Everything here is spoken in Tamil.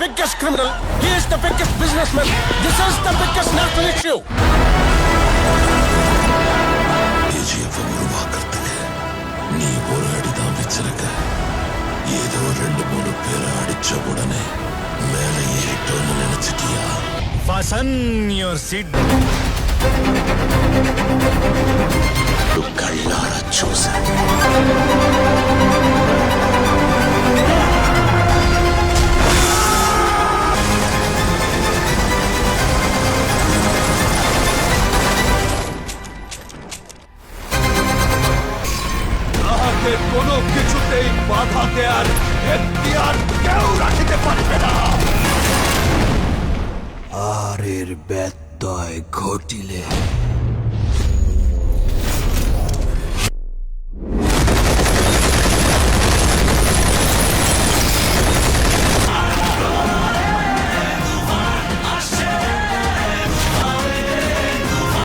biggest criminal. He is the biggest businessman. This is the biggest national issue. KGF உருவாக்குறதுக்கு நீ ஒரு அடி வச்சிருக்க ஏதோ ரெண்டு மூணு பேரை அடிச்ச உடனே மேலே ஏறிட்டோம்னு நினைச்சிட்டியா Fasten your seat. তাহাকে কোনো কিছুতেই বাধা দেয়ার এখতিয়ার কেউ রাখিতে পারবে না। আর এর ব্যত্যয় ঘটিলে